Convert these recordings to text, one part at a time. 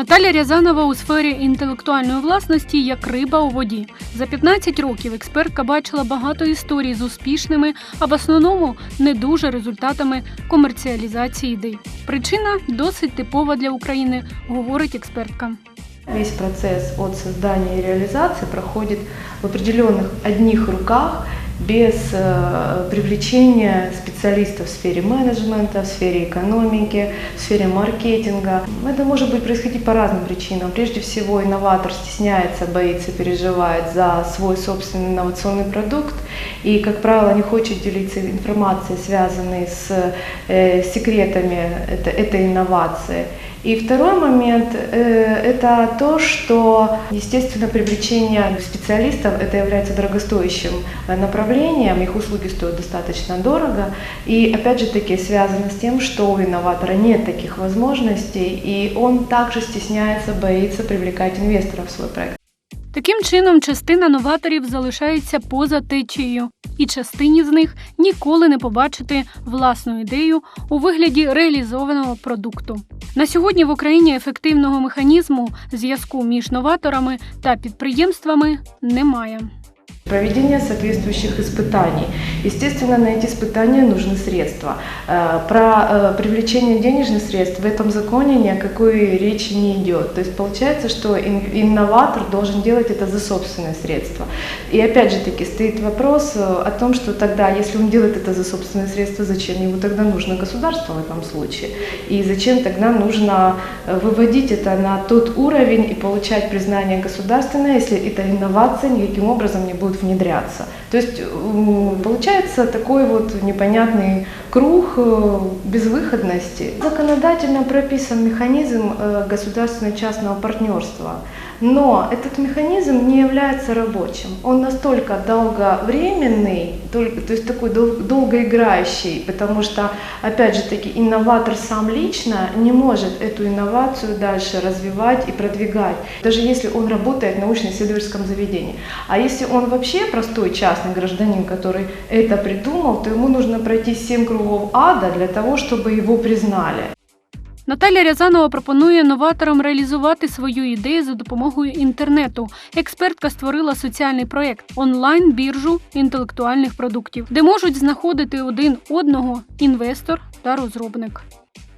Наталя Рязанова у сфері інтелектуальної власності як риба у воді. За 15 років експертка бачила багато історій з успішними, а в основному не дуже результатами комерціалізації ідей. Причина досить типова для України, говорить експертка. Весь процесс от создания и реализации проходит в определенных одних руках, без э, привлечения специалистов в сфере менеджмента, в сфере экономики, в сфере маркетинга. Это может быть происходить по разным причинам. Прежде всего, инноватор стесняется, боится, переживает за свой собственный инновационный продукт и, как правило, не хочет делиться информацией, связанной с э, секретами это- этой инновации. И второй момент э, это то, что, естественно, привлечение специалистов это является дорогостоящим э, направлением, их услуги стоят достаточно дорого, и опять же таки связано с тем, что у инноватора нет таких возможностей, и он также стесняется, боится привлекать инвесторов в свой проект. Таким чином, частина новаторів залишається поза течією, і частині з них ніколи не побачити власну ідею у вигляді реалізованого продукту. На сьогодні в Україні ефективного механізму зв'язку між новаторами та підприємствами немає. Проведение соответствующих испытаний. Естественно, на эти испытания нужны средства. Э, Про э, привлечение денежных средств в этом законе ни о какой речи не идет. То есть получается, что ин- инноватор должен делать это за собственные средства. И опять же таки стоит вопрос э, о том, что тогда, если он делает это за собственные средства, зачем ему тогда нужно государство в этом случае? И зачем тогда нужно выводить это на тот уровень и получать признание государственное, если эта инновация никаким образом не будет внедряться. То есть м, получается такой вот непонятный круг э, безвыходности. Законодательно прописан механизм э, государственно-частного партнерства, но этот механизм не является рабочим. Он настолько долговременный, только- то есть такой дол- долгоиграющий, потому что, опять же таки, инноватор сам лично не может эту инновацию дальше развивать и продвигать, даже если он работает в научно-исследовательском заведении. А если он вообще простой частный гражданин, который это придумал, то ему нужно пройти семь кругов ада для того, чтобы его признали. Наталя Рязанова пропонує новаторам реалізувати свою ідею за допомогою інтернету. Експертка створила соціальний проєкт онлайн-біржу інтелектуальних продуктів, де можуть знаходити один одного інвестор та розробник.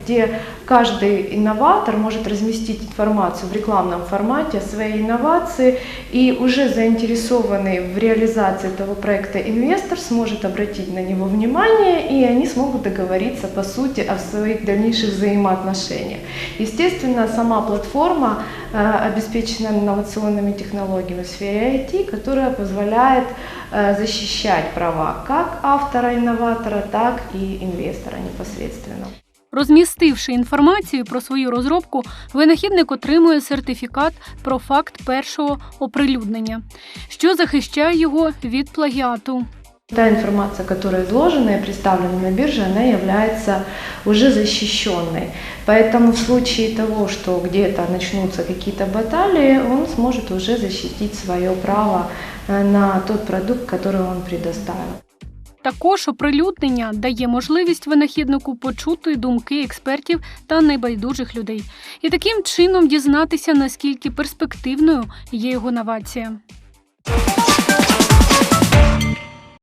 Где каждый инноватор может разместить информацию в рекламном формате о своей инновации, и уже заинтересованный в реализации этого проекта инвестор сможет обратить на него внимание, и они смогут договориться по сути о своих дальнейших взаимоотношениях. Естественно, сама платформа э, обеспечена инновационными технологиями в сфере IT, которая позволяет э, защищать права как автора-инноватора, так и инвестора непосредственно. Розмістивши інформацію про свою розробку, винахідник отримує сертифікат про факт першого оприлюднення, що захищає його від плагіату. Та информация, которая изложена и представлена на бирже, она является уже защищенной. Поэтому в случае того, что где-то начнутся какие-то баталии, он сможет уже защитить свое право э, на тот продукт, который он предоставил. Також оприлюднення дає можливість винахіднику почути думки експертів та небайдужих людей, і таким чином дізнатися, наскільки перспективною є його новація.